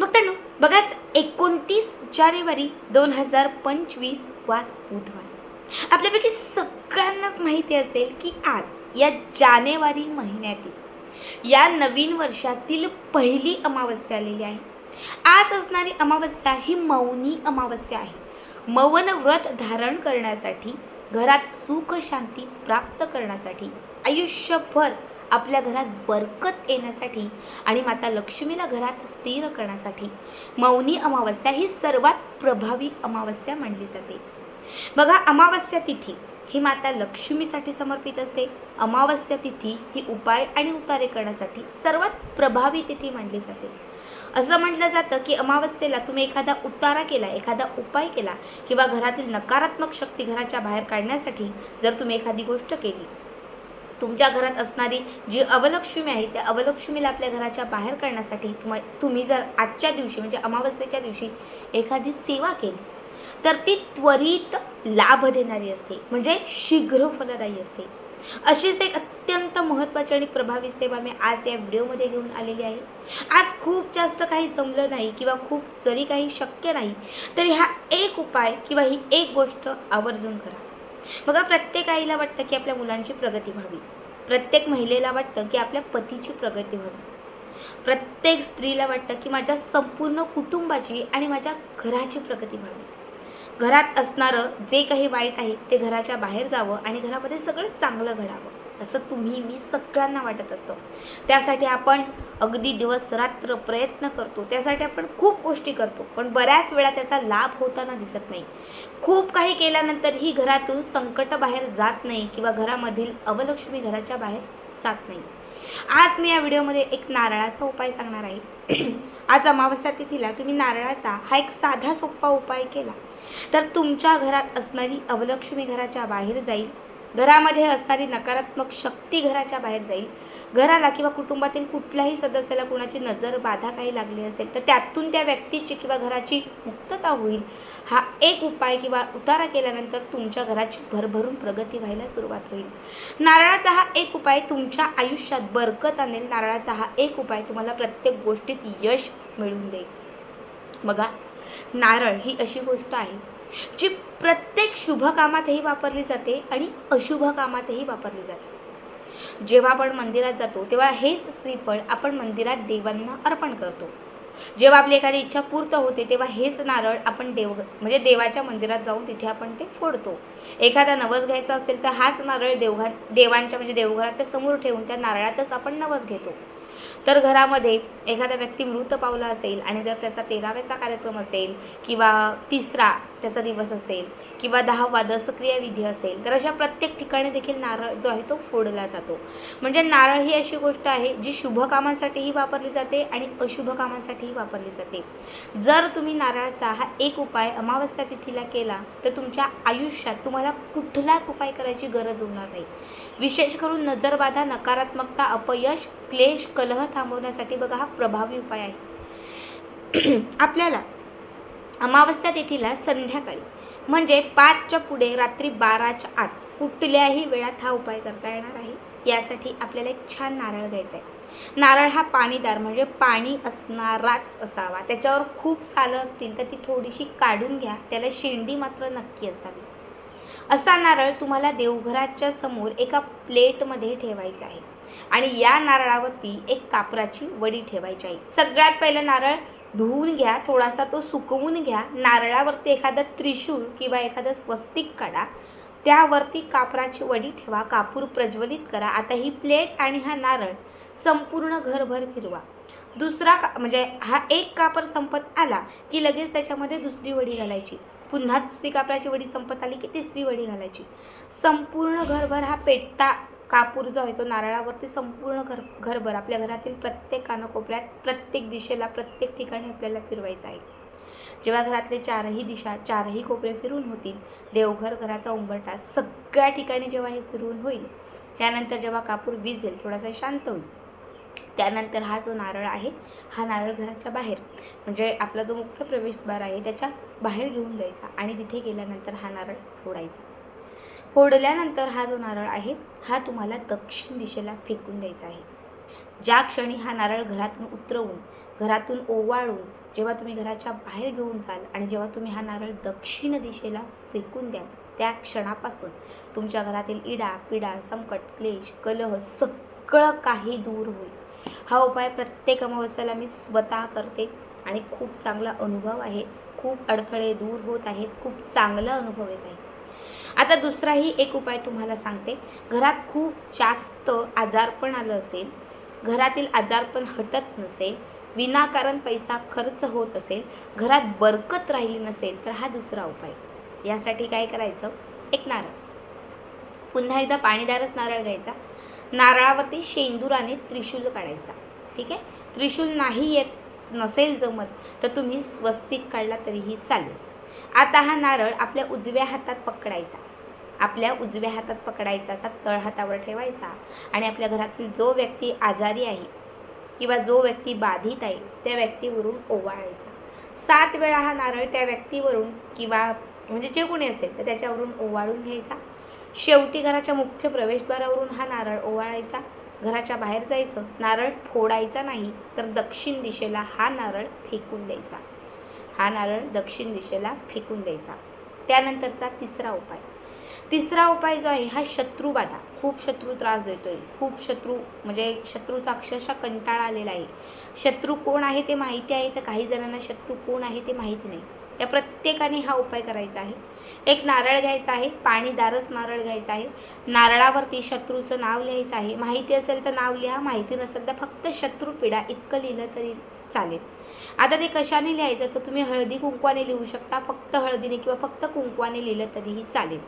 मित्रांनो बघाच एकोणतीस जानेवारी दोन हजार पंचवीस वा बुधवार. आपल्यापैकी सगळ्यांनाच माहिती असेल की आज या जानेवारी महिन्यातील या नवीन वर्षातील पहिली अमावस्या आलेली आहे. आज असणारी अमावस्या ही मौनी अमावस्या आहे. मौन व्रत धारण करण्यासाठी घरात सुख शांती प्राप्त करण्यासाठी आयुष्यभर आपल्या घरात बरकत येण्यासाठी आणि माता लक्ष्मीला घरात स्थिर करण्यासाठी मौनी अमावस्या ही सर्वात प्रभावी अमावस्या मानली जाते. बघा अमावस्या तिथी ही माता लक्ष्मीसाठी समर्पित असते. अमावस्या तिथी ही उपाय आणि उतारे करण्यासाठी सर्वात प्रभावी तिथी मानली जाते. असं म्हटलं जातं की अमावस्येला तुम्ही एखादा उतारा केला एखादा उपाय केला किंवा घरातील नकारात्मक शक्ती घराच्या बाहेर काढण्यासाठी जर तुम्ही एखादी गोष्ट केली तुमच्या घरात असणारी जी अवलक्ष्मी आहे त्या अवलक्ष्मीला आपल्या घराच्या बाहेर करण्यासाठी तुम तुम्ही जर आजच्या दिवशी म्हणजे अमावस्येच्या दिवशी एखादी सेवा केली तर ती त्वरित लाभ देणारी असते म्हणजे शीघ्र फलदायी असते. अशीच एक अत्यंत महत्त्वाची आणि प्रभावी सेवा मी आज या व्हिडिओमध्ये घेऊन आलेली आहे. आज खूप जास्त काही जमलं नाही किंवा खूप जरी काही शक्य नाही तरी हा एक उपाय किंवा ही एक गोष्ट आवर्जून करा. बघा प्रत्येक आईला वाटतं की आपल्या मुलांची प्रगती व्हावी. प्रत्येक महिलेला वाटतं की आपल्या पतीची प्रगती व्हावी. प्रत्येक स्त्रीला वाटतं की माझ्या संपूर्ण कुटुंबाची आणि माझ्या घराची प्रगती व्हावी. घरात असणारं जे काही वाईट आहे ते घराच्या बाहेर जावं आणि घरामध्ये सगळं चांगलं घडावं. असं तुम्ही मी सगळ्यांना वाटत असतो. त्यासाठी आपण अगदी दिवस रात्र प्रयत्न करतो. त्यासाठी आपण खूप गोष्टी करतो. पण बऱ्याच वेळा त्याचा लाभ होताना दिसत नाही. खूप काही केल्यानंतर ही घरातून संकट बाहेर जात नाही किंवा घरामधील अवलक्ष्मी घराच्या बाहेर जात नाही. आज मी या व्हिडिओमध्ये एक नारळाचा उपाय सांगणार आहे. आज अमावस्या तिथीला तुम्ही नारळाचा हा एक साधा सोपा उपाय केला. तर तुमच्या घरात असणारी अवलक्ष्मी घराच्या बाहेर जाईल. घरामध्ये असणारी नकारात्मक शक्ती घराच्या बाहेर जाईल. घराला किंवा कुटुंबातील कुठल्याही सदस्याला कुणाची नजर बाधा काही लागली असेल तर त्यातून त्या व्यक्तीची किंवा घराची मुक्तता होईल. हा एक उपाय किंवा उतारा केल्यानंतर तुमच्या घराची भरभरून प्रगती व्हायला सुरुवात होईल. नारळाचा हा एक उपाय तुमच्या आयुष्यात बरकत आणेल. नारळाचा हा एक उपाय तुम्हाला प्रत्येक गोष्टीत यश मिळवून देईल. बघा नारळ ही अशी गोष्ट आहे जी प्रत्येक शुभ कामातही वापरली जाते आणि अशुभ कामातही वापरली जाते. जेव्हा आपण मंदिरात जातो तेव्हा हेच श्रीफळ आपण मंदिरात देवांना अर्पण करतो. जेव्हा आपली एखादी इच्छा पूर्त होते तेव्हा हेच नारळ आपण देव म्हणजे देवाच्या मंदिरात जाऊन तिथे आपण ते फोडतो. एखादा नवस घ्यायचा असेल तर हाच नारळ देवघा देवांच्या म्हणजे देवघराच्या समोर ठेवून त्या नारळातच आपण नवस घेतो. तर घरामध्ये एखादा व्यक्ती मृत पावला असेल आणि जर त्याचा तेराव्याचा कार्यक्रम असेल किंवा तिसरा त्याचा दिवस असेल किंवा दहावा दसक्रिया विधी असेल तर अशा प्रत्येक ठिकाणी देखील नारळ जो आहे तो फोडला जातो. म्हणजे नारळ ही अशी गोष्ट आहे जी शुभ कामांसाठीही वापरली जाते आणि अशुभ कामांसाठीही वापरली जाते. जर तुम्ही नारळाचा हा एक उपाय अमावस्या तिथीला केला तर तुमच्या आयुष्यात तुम्हाला कुठलाच उपाय करायची गरज होणार नाही. विशेष करून नजरबाधा नकारात्मकता अपयश क्लेश कलह थांबवण्यासाठी बघा हा प्रभावी उपाय आहे. आपल्याला अमावस्या तिथीला संध्याकाळी म्हणजे पाचच्या पुढे रात्री बाराच्या आत कुठल्याही वेळात हा उपाय करता येणार आहे? यासाठी आपल्याला एक छान नारळ घ्यायचा आहे. नारळ हा पाणीदार म्हणजे पाणी असणाराच असावा. त्याच्यावर खूप सालं असतील तर ती थोडीशी काढून घ्या. त्याला शेंडी मात्र नक्की असावी. असा नारळ तुम्हाला देवघराच्या समोर एका प्लेटमध्ये ठेवायचा आहे. आणि या नारळावरती एक कापराची वडी ठेवायची आहे. सगळ्यात पहिलं नारळ धुवून घ्या थोडासा तो सुकवून घ्या. नारळावरती एखादा त्रिशूळ किंवा एखादं स्वस्तिक काढा त्यावरती कापराची वडी ठेवा कापूर प्रज्वलित करा. आता ही प्लेट आणि हा नारळ संपूर्ण घरभर फिरवा. दुसरा का म्हणजे हा एक कापर संपत आला की लगेच त्याच्यामध्ये दुसरी वडी घालायची. पुन्हा दुसरी कापराची वडी संपत आली की तिसरी वडी घालायची. संपूर्ण घरभर हा पेटता कापूर जो आहे तो नारळावरती संपूर्ण घर घरभर आपल्या घरातील प्रत्येक कानाकोपऱ्यात प्रत्येक दिशेला प्रत्येक ठिकाणी आपल्याला फिरवायचा आहे. जेव्हा घरातले चारही दिशा चारही कोपरे फिरून होतील देवघर घराचा उंबरटा सगळ्या ठिकाणी जेव्हा हे फिरून होईल त्यानंतर जेव्हा कापूर विजेल थोडासा शांत होईल. त्यानंतर हा जो नारळ आहे हा नारळ घराच्या बाहेर म्हणजे आपला जो मुख्य प्रवेशद्वार आहे त्याच्या बाहेर घेऊन जायचा आणि तिथे गेल्यानंतर हा नारळ फोडायचा. फोडल्यानंतर हा जो नारळ आहे हा तुम्हाला दक्षिण दिशेला फेकून द्यायचा आहे. ज्या क्षणी हा नारळ घरातून उतरवून घरातून ओवाळून जेव्हा तुम्ही घराच्या बाहेर घेऊन जाल आणि जेव्हा तुम्ही हा नारळ दक्षिण दिशेला फेकून द्याल त्या क्षणापासून तुमच्या घरातील इडा पिडा संकट क्लेश कलह सगळं काही दूर होईल. हा उपाय प्रत्येक अमावस्याला मी स्वतः करते आणि खूप चांगला अनुभव आहे. खूप अडथळे दूर होत आहेत खूप चांगला अनुभव येत आहे. आता दुसराही एक उपाय तुम्हाला सांगते. घरात खूप जास्त आजारपण आलं असेल घरातील आजारपण हटत नसेल विनाकारण पैसा खर्च होत असेल घरात बरकत राहिली नसेल तर हा दुसरा उपाय. यासाठी काय करायचं? एक नारळ. पुन्हा एकदा पाणीदारच नारळ घ्यायचा. नारळावरती शेंदुराने त्रिशूल काढायचा. ठीक आहे? त्रिशूल नाही येत नसेल जमत तर तुम्ही स्वस्तिक काढला तरीही चालेल. आता हा नारळ आपल्या उजव्या हातात पकडायचा. आपल्या उजव्या हातात पकडायचा असा तळ हातावर ठेवायचा आणि आपल्या घरातील जो व्यक्ती आजारी आहे किंवा जो व्यक्ती बाधित आहे त्या व्यक्तीवरून ओवाळायचा. सात वेळा हा नारळ त्या व्यक्तीवरून किंवा म्हणजे जे कोणी असेल तर त्याच्यावरून ओवाळून घ्यायचा. शेवटी घराच्या मुख्य प्रवेशद्वारावरून हा नारळ ओवाळायचा. घराच्या बाहेर जायचं. नारळ फोडायचा नाही तर दक्षिण दिशेला हा नारळ फेकून द्यायचा. हा नारळ दक्षिण दिशेला फेकून द्यायचा. त्यानंतरचा तिसरा उपाय. तिसरा उपाय जो आहे हा शत्रुबाधा खूप शत्रू त्रास देतोय. खूप शत्रू म्हणजे शत्रूचा अक्षरशः कंटाळा आलेला आहे. शत्रू कोण आहे ते माहिती आहे तर काही जणांना शत्रू कोण आहे ते माहिती नाही. या प्रत्येकाने हा उपाय करायचा आहे. एक नारळ घ्यायचा आहे पाणीदारच नारळ घ्यायचा आहे. नारळावरती शत्रूचं नाव लिहायचं आहे. माहिती असेल तर नाव लिहा माहिती नसेल तर फक्त शत्रुपीडा इतकं लिहिलं तरी चालेल. आता ते कशाने लिहायचं? तर तुम्ही हळदी कुंकवाने लिहू शकता. फक्त हळदीने किंवा फक्त कुंकवाने लिहिलं तरीही चालेल.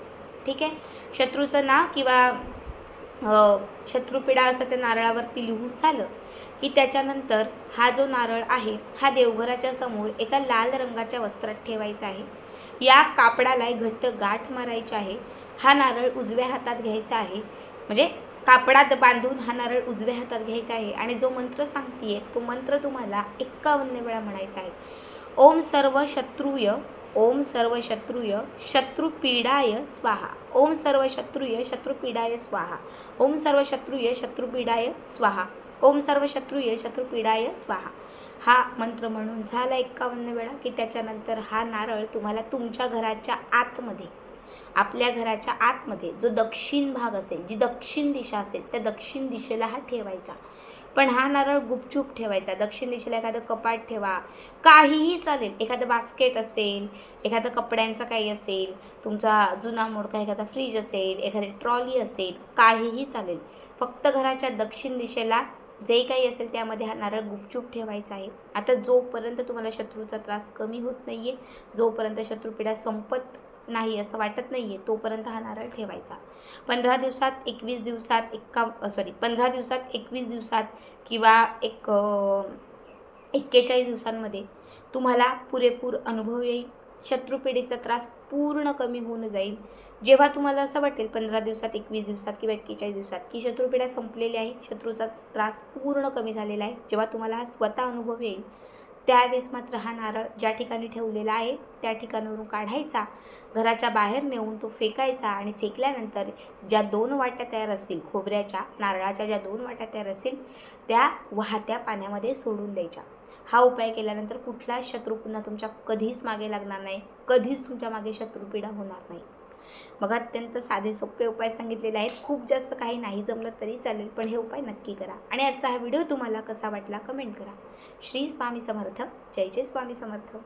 ठीक आहे? शत्रूचं नाव किंवा शत्रुपिडा असं त्या नारळावरती लिहून झालं की त्याच्यानंतर हा जो नारळ आहे हा देवघराच्या समोर एका लाल रंगाच्या वस्त्रात ठेवायचा आहे. या कापडाला एक घट्ट गाठ मारायची आहे. हा नारळ उजव्या हातात घ्यायचा आहे. म्हणजे कापडात बांधून हा नारळ उजव्या हातात घ्यायचा आहे आणि जो मंत्र सांगतीये तो मंत्र तुम्हाला एक्कावन्न वेळा म्हणायचा आहे. ओम सर्व शत्रुय ओम सर्व शत्रुय शत्रुपीडाय स्वाहा. ओम सर्व शत्रुय शत्रुपीडाय स्वाहा. ओम सर्व शत्रुय शत्रुपीडाय स्वाहा. ओम सर्व शत्रुय शत्रुपीडाय स्वाहा. हा मंत्र म्हणून झाला एक्कावन्न वेळा की त्याच्यानंतर हा नारळ तुम्हाला तुमच्या घराच्या आतमध्ये आपल्या घराच्या आतमध्ये जो दक्षिण भाग असेल जी दक्षिण दिशा असेल त्या दक्षिण दिशेला हा ठेवायचा. पण हा नारळ गुपचूप ठेवायचा. दक्षिण दिशेला एखादं कपाट ठेवा. काहीही चालेल. एखादं बास्केट असेल एखादं कपड्यांचं काही असेल तुमचा जुना मोडका एखादा फ्रीज असेल एखादी ट्रॉली असेल काहीही चालेल. फक्त घराच्या दक्षिण दिशेला जे काही असेल त्यामध्ये हा नारळ गुपचूप ठेवायचा आहे. आता जोपर्यंत तुम्हाला शत्रूचा त्रास कमी होत नाही आहे जोपर्यंत शत्रुपीडा संपत नाही असं वाटत नाही आहे तोपर्यंत हा नारळ ठेवायचा. पंधरा दिवसात एकवीस दिवसात एक्का सॉरी पंधरा दिवसात एकवीस दिवसात किंवा एक एक्केचाळीस दिवसांमध्ये तुम्हाला पुरेपूर अनुभव येईल शत्रुपीडेचा त्रास पूर्ण कमी होऊन जाईल. जेव्हा तुम्हाला असं वाटेल पंधरा दिवसात एकवीस दिवसात किंवा एक्केचाळीस दिवसात की शत्रुपीडा संपलेली आहे शत्रूचा त्रास पूर्ण कमी झालेला आहे जेव्हा तुम्हाला हा स्वतः अनुभव येईल त्यावेळेस मात्र हा नारळ ज्या ठिकाणी ठेवलेला आहे त्या ठिकाणावरून काढायचा घराच्या बाहेर नेऊन तो फेकायचा आणि फेकल्यानंतर ज्या दोन वाट्या तयार असतील खोबऱ्याच्या नारळाच्या ज्या दोन वाट्या तयार असतील त्या वाहत्या पाण्यामध्ये सोडून द्यायच्या. हा उपाय केल्यानंतर कुठलाच शत्रू पुन्हा तुमच्या कधीच मागे लागणार नाही कधीच तुमच्या मागे शत्रुपीडा होणार नाही. मग अत्यंत साधे सोपे उपाय सांगितलेले आहेत. खूप जास्त काही नाही जमलं तरी चालेल पण हे उपाय नक्की करा. आणि आजचा हा व्हिडिओ तुम्हाला कसा वाटला कमेंट करा. श्री स्वामी समर्थ. जय जय स्वामी समर्थ.